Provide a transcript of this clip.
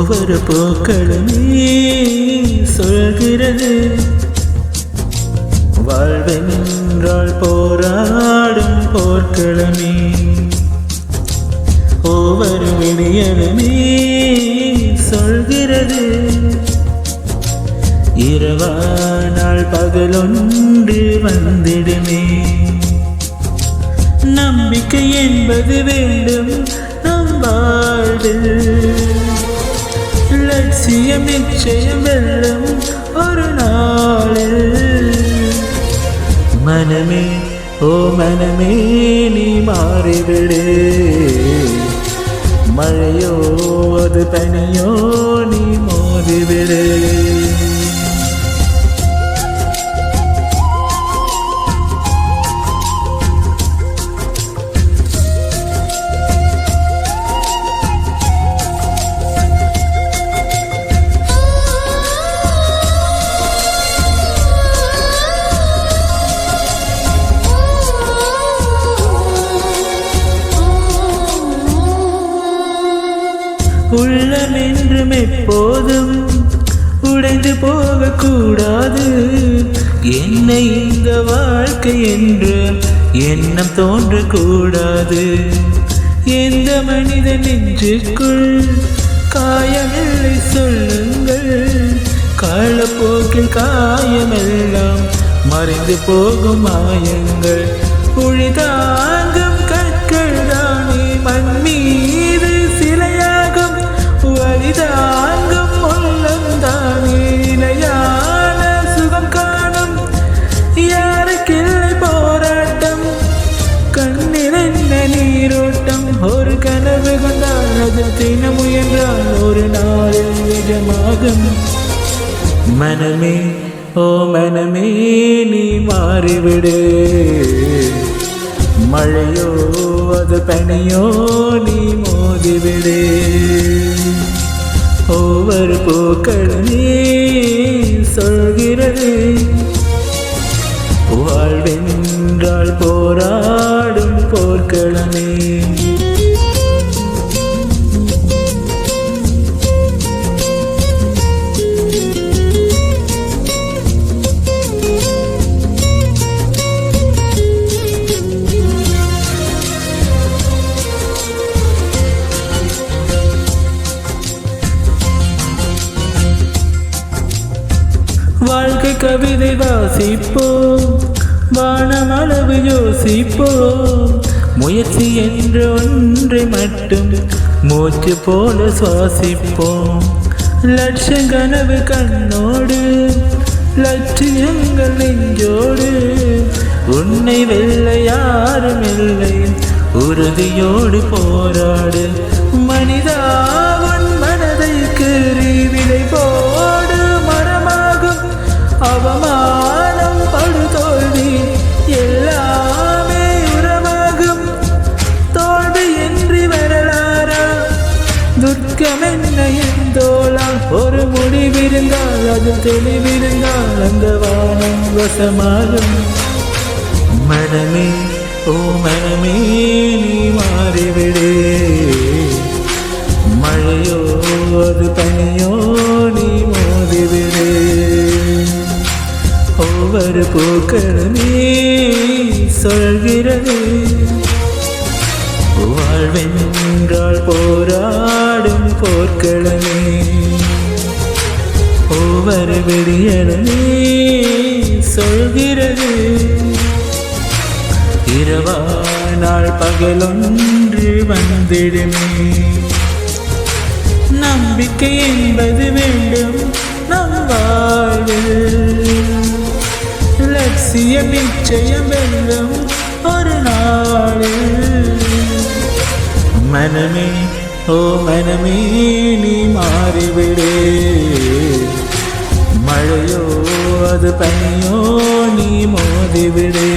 ஒவ்வொரு பூக்களுமே சொல்கிறது வாழ்வென்றால் போராடும் போர்க்களமே ஒவ்வொரு விடியலுமே சொல்கிறது. இரவானால் பகலொன்று வந்திடுமே. நம்பிக்கை என்பது வேண்டும் நம் வாழ்வில். லட்சியம் நிச்சயம் வெல்லும் ஒரு நாளில். மனமே ஓ மனமே நீ மாறிவிடு. மழையோ அது பனியோ நீ மோதிவிடு. உள்ளம் என்றும் எப்போதும் உடைந்து போகக்கூடாது. என்னை இந்த வாழ்க்கை என்று எண்ணம் தோன்றக்கூடாது. எந்த மனித நெஞ்சுக்குள் காயமில்லை சொல்லுங்கள். காலப்போக்கில் காயமெல்லாம் மறைந்து போகும் மாயங்கள். உழிதாங்கும் நிறைந்த நீரோட்டம் ஒரு கனவு கொண்டால் அது தின முயன்றால் ஒரு நாளில் நிஜமாகும். மனமே ஓ மனமே நீ மாறிவிடு. மழையோ அது பனியோ நீ மோதிவிடு. ஒவ்வொரு பூக்களுமே சொல்கிறது. வாழ்வென்றால் போராடும் போர்க்களமே. வாழ்க்கை கவிதை வாசிப்போம். வானமளவு யோசிப்போம். முயற்சி என்ற ஒன்றை மட்டும் மூச்சு போல சுவாசிப்போம். லட்சம் கனவு கண்ணோடு லட்சியங்கள் நெஞ்சோடு. உன்னை வெல்ல யாரும் இல்லை உறுதியோடு போராடு. முடிவிருந்தால் அந்த வானம் வசமாகும். மனமே ஓ மனமே நீ மாறிவிடு. மழையோ அது பனியோ நீ மோதிவிடு. ஒவ்வொரு பூக்களுமே சொல்கிறது. வாழ்வென்றால் போராடும் போர்க்களமே. ஒவ்வொரு விடியலுமே சொல்கிறது. இரவானால் பகலொன்று வந்திடுமே. நம்பிக்கை என்பது வேண்டும் நம் வாழ்வில். லட்சியம் நிச்சயம் வெல்லும் ஒரு நாளில். மனமே ஓ மனமே நீ மாறிவிடு. மழையோ அது பனியோ நீ மோதிவிடே